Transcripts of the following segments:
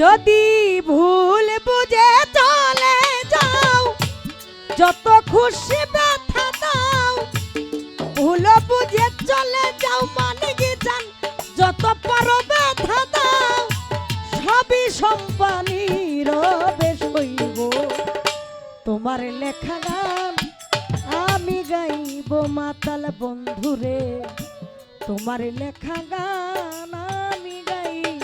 যদি ভুল বুঝে চলে যাও, যত খুশি ব্যথা দাও। ভুল বুঝে চলে যাও মানে কি জান? যত পারো ব্যথা দাও, সবই সম্পানির বেশ হইব। তোমার লেখা গান আমি গাইব মাতাল বন্ধুরে। তোমার লেখা গান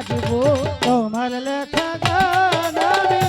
সাজবো তোমার লেখা গান আমি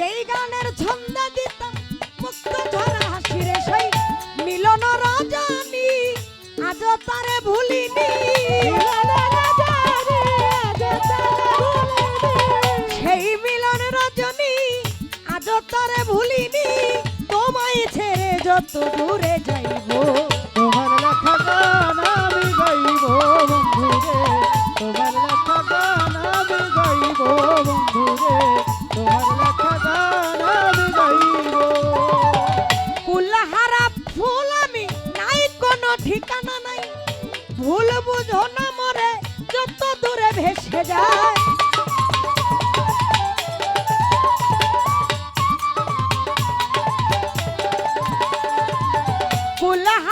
যেই গানের ছন্দা দিতাম মুক্ত ঝরা হাসি রে সেই মিলন রজনী। আজ তারে ভুলিনি। সেই মিলন রজনী আজ তারে ভুলিনি। তোমায় ছেড়ে যত দূরে যাইব তোমার লেখা গান আমি গাইব বন্ধুরে। তোমার লেখা গান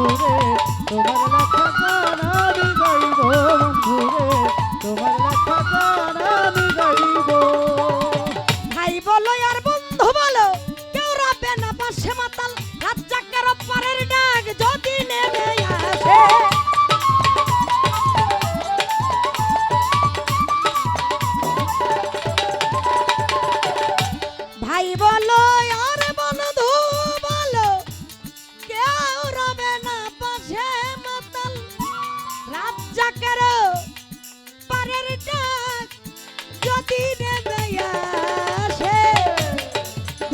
বন্ধুরে তোমার লেখা গান গাইব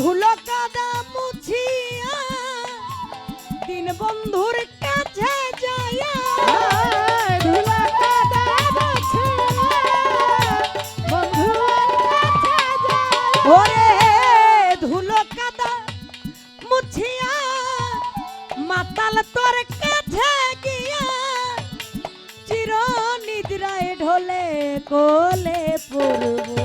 ধুলো কাদা মুছিয়া দিন বন্ধুর কাছে যাইয়া মাতাল তোর গিয়া চির নিদ্রায় ঢোলে কোলে পড়ব।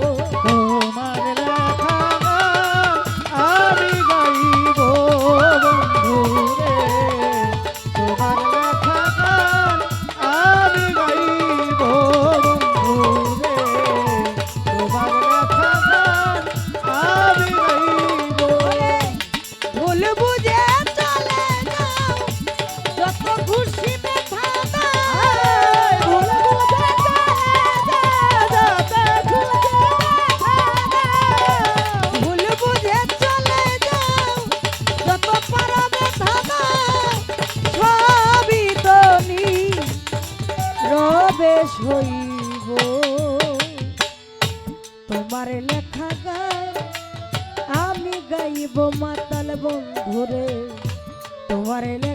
শেষ হইব তোমার লেখা গান আমি গাইব মাতাল বন্ধুরে। তোমার লেখা